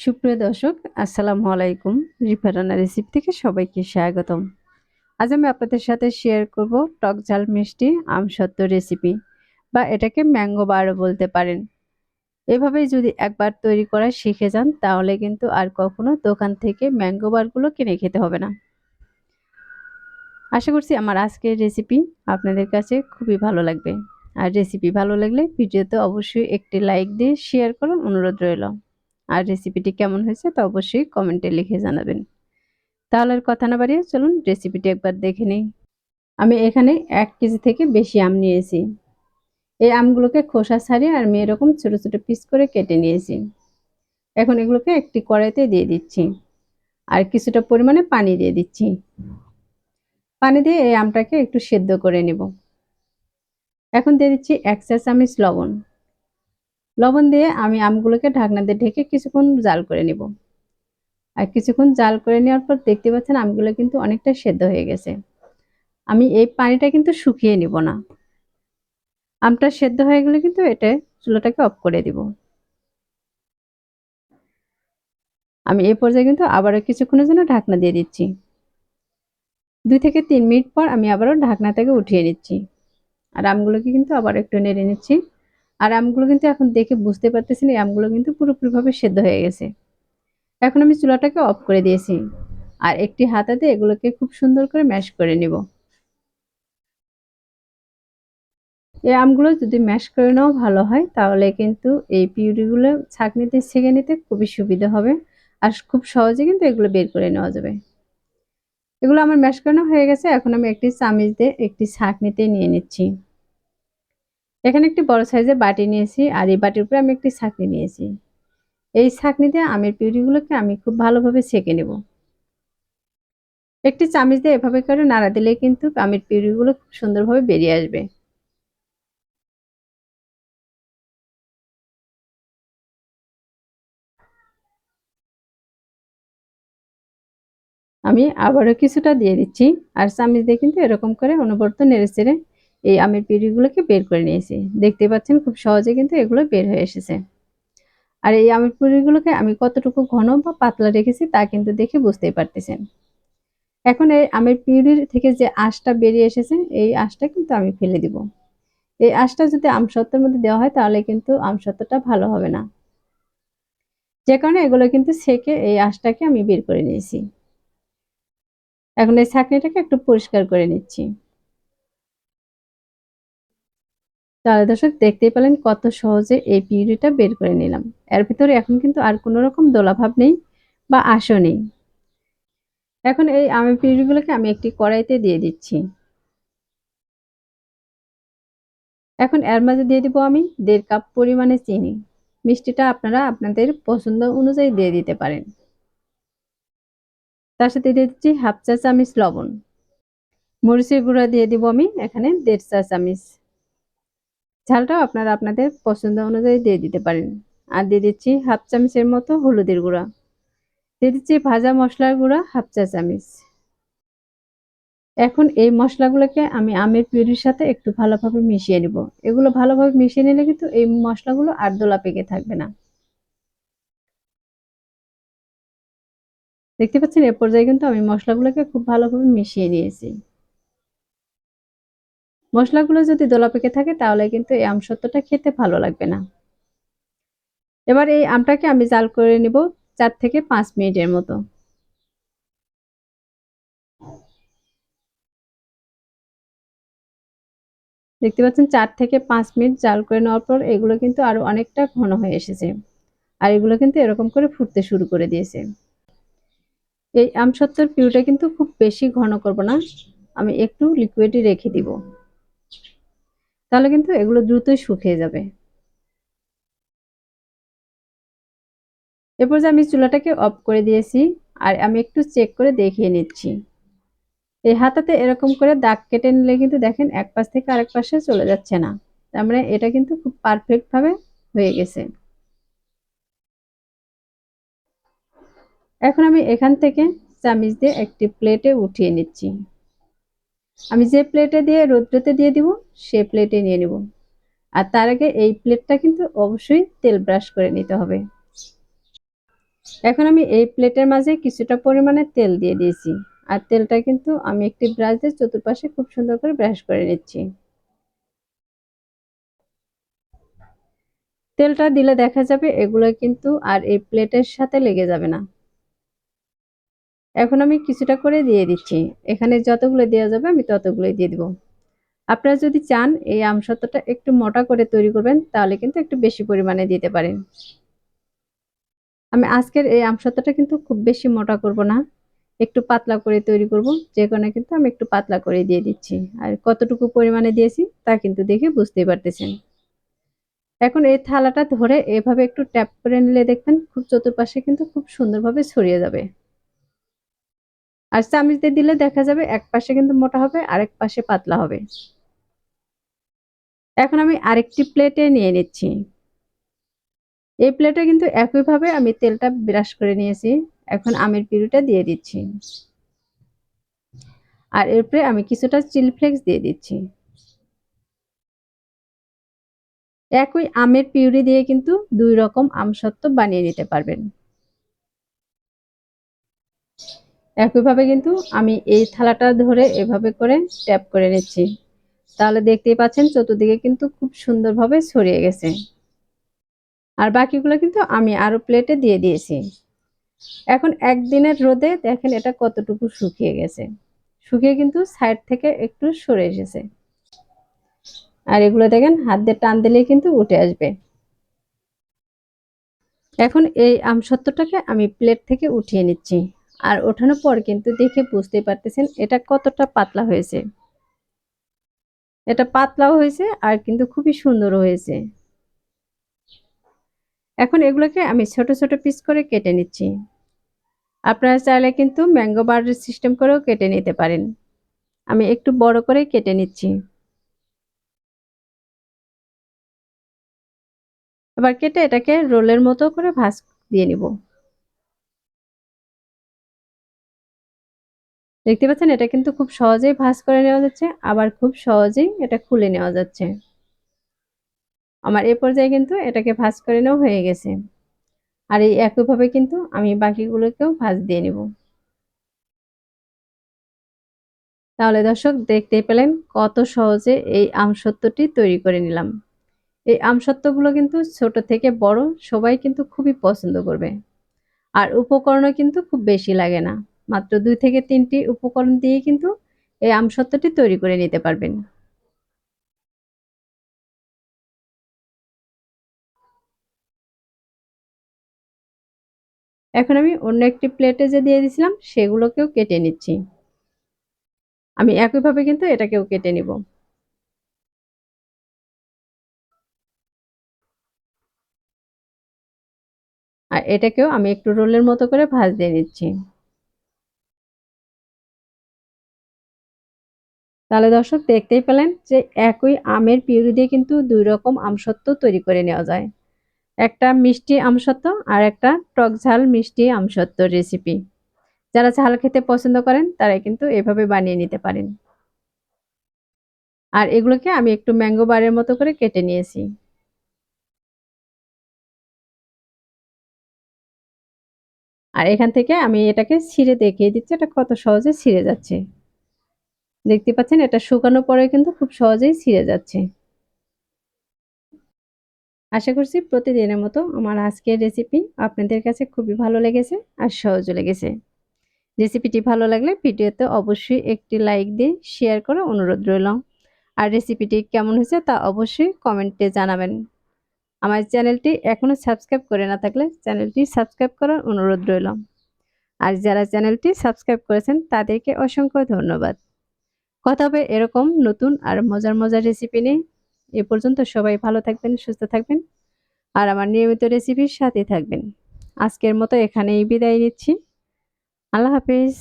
সুপ্রিয় দর্শক, আসসালামু আলাইকুম। রিফা রান্না রেসিপি থেকে সবাইকে স্বাগতম। আজ আমি আপনাদের সাথে শেয়ার করব টক ঝাল মিষ্টি আমসত্ব রেসিপি বা এটাকে ম্যাঙ্গো বারও বলতে পারেন। এভাবেই যদি একবার তৈরি করা শিখে যান, তাহলে কিন্তু আর কখনো দোকান থেকে ম্যাঙ্গো বারগুলো কিনে খেতে হবে না। আশা করছি আমার আজকের রেসিপি আপনাদের কাছে খুবই ভালো লাগবে। আর রেসিপি ভালো লাগলে ভিডিওতে অবশ্যই একটি লাইক দিয়ে শেয়ার করার অনুরোধ রইল। আর রেসিপিটি কেমন হয়েছে তা অবশ্যই কমেন্টে লিখে জানাবেন। তাহলে আর কথা না বাড়িয়ে চলুন রেসিপিটি একবার দেখে নিই। আমি এখানে এক কেজি থেকে বেশি আম নিয়েছি। এই আমগুলোকে খোসা ছাড়িয়ে আর আমি এরকম ছোটো ছোটো পিস করে কেটে নিয়েছি। এখন এগুলোকে একটি কড়াইতে দিয়ে দিচ্ছি। আর কিছুটা পরিমাণে পানি দিয়ে দিচ্ছি। পানি দিয়ে এই আমটাকে একটু সেদ্ধ করে নেব। এখন দিয়ে দিচ্ছি এক চা চামচ লবণ। লবণ দিয়ে আমি আমগুলোকে ঢাকনা দিয়ে ঢেকে কিছুক্ষণ জাল করে নিব। আর কিছুক্ষণ জাল করে নেওয়ার পর দেখতে পাচ্ছেন আমগুলো কিন্তু অনেকটা সেদ্ধ হয়ে গেছে। আমি এই পানিটা কিন্তু শুকিয়ে নিব না। আমটা সেদ্ধ হয়ে গেলে কিন্তু এটা চুলাটাকে অফ করে দিব। আমি এই পর্যায়ে কিন্তু আবারও কিছুক্ষণের জন্য ঢাকনা দিয়ে দিচ্ছি। দুই থেকে তিন মিনিট পর আমি আবারও ঢাকনা থেকে উঠিয়ে নিচ্ছি। আর আমগুলোকে কিন্তু আবার একটু নেড়ে নিচ্ছি। আর আমগুলো কিন্তু এখন দেখে বুঝতে পারতেছি না আমগুলো কিন্তু পুরোপুরিভাবে সেদ্ধ হয়ে গেছে। এখন আমি চুলাটাকে অফ করে দিয়েছি আর একটি হাতাতে এগুলোকে খুব সুন্দর করে ম্যাশ করে নিব। এই আমগুলো যদি ম্যাশ করে নেওয়া ভালো হয়, তাহলে কিন্তু এই পিউরিগুলো ছাঁকনিতে ছেঁকে নিতে খুবই সুবিধা হবে আর খুব সহজে কিন্তু এগুলো বের করে নেওয়া যাবে। এগুলো আমার ম্যাশ করানো হয়ে গেছে, এখন আমি একটি চামিচ দিয়ে একটি ছাঁকনিতে নিয়ে নিচ্ছি। এখানে একটি বড় সাইজের বাটি নিয়েছি আর এই বাটির উপরে আমি একটি ছাঁকনি নিয়েছি। এই ছাঁকনি দিয়ে আমের পিউরিগুলোকে আমি খুব ভালোভাবে ছেঁকে নেব। একটি চামিচ দিয়ে এভাবে করে নাড়া দিলে কিন্তু আমের পিউরিগুলো খুব সুন্দরভাবে বেরিয়ে আসবে। আমি আবারও কিছুটা দিয়ে দিচ্ছি আর চামিচ দিয়ে কিন্তু এরকম করে অনবরত নেড়ে চেড়ে এই আমের পিউরিগুলোকে বের করে নিয়েছি। দেখতে পাচ্ছেন খুব সহজে কিন্তু এগুলো বের হয়ে এসেছে। আর এই আমের পিউরিগুলোকে আমি কতটুকু ঘন বা পাতলা রেখেছি তা কিন্তু দেখে বুঝতেই পারতেছেন। এখন এই আমের পিউরির থেকে যে আঁশটা বেরিয়ে এসেছে, এই আঁশটা কিন্তু আমি ফেলে দিব। এই আঁশটা যদি আমসত্ত্বের মধ্যে দেওয়া হয়, তাহলে কিন্তু আমসত্ত্বটা ভালো হবে না। যে কারণে এগুলো কিন্তু সেকে এই আঁশটাকে আমি বের করে নিয়েছি। এখন এই ছাঁকনিটাকে একটু পরিষ্কার করে নিচ্ছি। তাহলে দর্শক দেখতেই পেলেন কত সহজে এই পিউরিটা বের করে নিলাম। এর ভিতরে এখন কিন্তু আর কোনো রকম দোলাভাব নেই বা আশও নেই। এখন এই আমের পিউরিগুলোকে আমি একটি কড়াইতে দিয়ে দিচ্ছি। এখন এর মাঝে দিয়ে দিব আমি দেড় কাপ পরিমাণে চিনি। মিষ্টিটা আপনারা আপনাদের পছন্দ অনুযায়ী দিয়ে দিতে পারেন। তার সাথে দিয়ে দিচ্ছি হাফ চা চামিচ লবণ। মরিচের গুঁড়া দিয়ে দিব আমি এখানে দেড় চা চামিচ। ঝালটাও আপনারা আপনাদের পছন্দ অনুযায়ী দিয়ে দিতে পারেন। আর দিয়ে দিচ্ছি হাফ চামচের মতো হলুদের গুঁড়া। দিয়ে দিচ্ছি ভাজা মশলার গুঁড়া হাফ চা চামচ। এখন এই মশলাগুলোকে আমি আমের পিউরির সাথে একটু ভালোভাবে মিশিয়ে নিব। এগুলো ভালোভাবে মিশিয়ে নিলে কিন্তু এই মশলাগুলো আর দোলা পেকে থাকবে না। দেখতে পাচ্ছেন, এ পর্যায়ে কিন্তু আমি মশলাগুলোকে খুব ভালোভাবে মিশিয়ে নিয়েছি। মশলাগুলো যদি দোলা পেকে থাকে, তাহলে কিন্তু এই আমসত্ত্বটা খেতে ভালো লাগবে না। এবার এই আমটাকে আমি জাল করে নিব চার থেকে পাঁচ মিনিটের মতো। দেখতে পাচ্ছেন, চার থেকে পাঁচ মিনিট জাল করে নেওয়ার পর এগুলো কিন্তু আরও অনেকটা ঘন হয়ে এসেছে। আর এগুলো কিন্তু এরকম করে ফুটতে শুরু করে দিয়েছে। এই আমসত্ত্বর পিউটা কিন্তু খুব বেশি ঘন করব না। আমি একটু লিকুইডই রেখে দিব। তাহলে কিন্তু এগুলো দ্রুতই শুকিয়ে যাবে। এরপর যে আমি চুলাটাকে অফ করে দিয়েছি, আর আমি একটু চেক করে দেখিয়ে নিচ্ছি। এই হাতাতে এরকম করে দাগ কেটে নিলে কিন্তু দেখেন এক পাশ থেকে আরেক পাশে চলে যাচ্ছে না। তার মানে এটা কিন্তু খুব পারফেক্ট ভাবে হয়ে গেছে। এখন আমি এখান থেকে চামিচ দিয়ে একটি প্লেটে উঠিয়ে নিচ্ছি। আমি যে প্লেটে দিয়ে রৌদ্রতে দিয়ে দিব, সে প্লেটে নিয়ে নিব। আর তার আগে এই প্লেটটা কিন্তু অবশ্যই তেল ব্রাশ করে নিতে হবে। এখন আমি এই প্লেটের মাঝে কিছুটা পরিমাণে তেল দিয়ে দিয়েছি। আর তেলটা কিন্তু আমি একটি ব্রাশ দিয়ে চতুর্পাশে খুব সুন্দর করে ব্রাশ করে নিচ্ছি। তেলটা দিলে দেখা যাবে এগুলো কিন্তু আর এই প্লেটের সাথে লেগে যাবে না। এখন আমি কিছুটা করে দিয়ে দিচ্ছি। এখানে যতগুলো দেওয়া যাবে আমি ততগুলোই দিয়ে দিব। আপনারা যদি চান এই আমসত্ত্বটা একটু মোটা করে তৈরি করবেন, তাহলে কিন্তু একটু বেশি পরিমাণে দিতে পারেন। আমি আজকের এই আমসত্ত্বটা কিন্তু খুব বেশি মোটা করব না। একটু পাতলা করে তৈরি করব, যে কারণে কিন্তু আমি একটু পাতলা করে দিয়ে দিচ্ছি। আর কতটুকু পরিমাণে দিয়েছি তা কিন্তু দেখে বুঝতেই পারতেছেন। এখন এই থালাটা ধরে এভাবে একটু ট্যাপ করে নিলে দেখবেন খুব চতুর্পাশে কিন্তু খুব সুন্দরভাবে ছড়িয়ে যাবে। আর চামিচ দিয়ে দিলে দেখা যাবে এক পাশে কিন্তু মোটা হবে, আরেক পাশে পাতলা হবে। এখন আমি আরেকটি প্লেটে নিয়ে নিচ্ছি। এই প্লেটে কিন্তু একইভাবে আমি তেলটা ব্রাশ করে নিয়েছি। এখন আমের পিউরিটা দিয়ে দিচ্ছি। আর এরপরে আমি কিছুটা চিলি ফ্লেক্স দিয়ে দিচ্ছি। একই আমের পিউরি দিয়ে কিন্তু দুই রকম আমসত্ত্ব বানিয়ে নিতে পারবেন। একইভাবে কিন্তু আমি এই থালাটা ধরে এভাবে করে ট্যাপ করে নিচ্ছি। তাহলে দেখতেই পাচ্ছেন চতুর্দিকে কিন্তু খুব সুন্দরভাবে ছড়িয়ে গেছে। আর বাকিগুলো কিন্তু আমি আরও প্লেটে দিয়ে দিয়েছি। এখন একদিনের রোদে দেখেন এটা কতটুকু শুকিয়ে গেছে। শুকিয়ে কিন্তু সাইড থেকে একটু সরে এসেছে। আর এগুলো দেখেন হাত দিয়ে টান দিলেই কিন্তু উঠে আসবে। এখন এই আমসত্ত্বটাকে আমি প্লেট থেকে উঠিয়ে নিচ্ছি। আর ওঠানোর পর কিন্তু দেখে বুঝতেই পারতেছেন এটা কতটা পাতলা হয়েছে। এটা পাতলাও হয়েছে আর কিন্তু খুবই সুন্দর হয়েছে। এখন এগুলোকে আমি ছোট ছোট পিস করে কেটে নিচ্ছি। আপনারা চাইলে কিন্তু ম্যাঙ্গো বার্ডের সিস্টেম করেও কেটে নিতে পারেন। আমি একটু বড় করে কেটে নিচ্ছি। এবার কেটে এটাকে রোলের মতো করে ভাজ দিয়ে নিব। দেখতে পাচ্ছেন, এটা কিন্তু খুব সহজেই ভাজ করে নেওয়া যাচ্ছে, আবার খুব সহজেই এটা খুলে নেওয়া যাচ্ছে। আমার এ পর্যায়ে কিন্তু এটাকে ভাজ করে নেওয়া হয়ে গেছে। আর এই একইভাবে কিন্তু আমি বাকিগুলোকেও ভাজ দিয়ে নিব। তাহলে দর্শক, দেখতেই পেলেন কত সহজে এই আমসত্ত্বটি তৈরি করে নিলাম। এই আমসত্ত্বগুলো কিন্তু ছোট থেকে বড় সবাই কিন্তু খুবই পছন্দ করবে। আর উপকরণও কিন্তু খুব বেশি লাগে না। মাত্র দুই থেকে তিনটি উপকরণ দিয়ে কিন্তু এই আমসত্ত্বটি তৈরি করে নিতে পারবেন। এখন আমি অন্য একটি প্লেটে যে দিয়ে দিয়েছিলাম, সেগুলোকেও কেটে নিচ্ছি। আমি একইভাবে কিন্তু এটাকেও কেটে নিব। আর এটাকেও আমি একটু রোলের মতো করে ভাজ দিয়ে নিচ্ছি। তাহলে দর্শক দেখতেই পেলেন যে একই আমের পিউরি দিয়ে কিন্তু দুই রকম আমসত্ত্ব তৈরি করে নেওয়া যায়। একটা মিষ্টি আমসত্ত্ব আর একটা টক ঝাল মিষ্টি আমসত্ত্ব রেসিপি যারা ঝাল খেতে পছন্দ করেন তারা কিন্তু এভাবে বানিয়ে নিতে পারেন। আর এগুলোকে আমি একটু ম্যাঙ্গো বারের মতো করে কেটে নিয়েছি। আর এখান থেকে আমি এটাকে ছিঁড়ে দেখিয়ে দিচ্ছি, এটা কত সহজে ছিঁড়ে যাচ্ছে। দেখতে পাচ্ছেন, এটা শুকানো পরে কিন্তু খুব সহজেই ছিঁড়ে যাচ্ছে। আশা করছি প্রতিদিনের মতো আমার আজকের রেসিপি আপনাদের কাছে খুবই ভালো লেগেছে আর সহজও লেগেছে। রেসিপিটি ভালো লাগলে ভিডিওতে অবশ্যই একটি লাইক দিয়ে শেয়ার করার অনুরোধ রইল। আর রেসিপিটি কেমন হয়েছে তা অবশ্যই কমেন্টে জানাবেন। আমার চ্যানেলটি এখনও সাবস্ক্রাইব করে না থাকলে চ্যানেলটি সাবস্ক্রাইব করার অনুরোধ রইল। আর যারা চ্যানেলটি সাবস্ক্রাইব করেছেন তাদেরকে অসংখ্য ধন্যবাদ। কথা হবে এরকম নতুন আর মজার মজার রেসিপি নিয়ে। এ পর্যন্ত সবাই ভালো থাকবেন, সুস্থ থাকবেন। আর আমার নিয়মিত রেসিপির সাথে থাকবেন। আজকের মতো এখানেই বিদায় নিচ্ছি। আল্লাহ হাফিজ।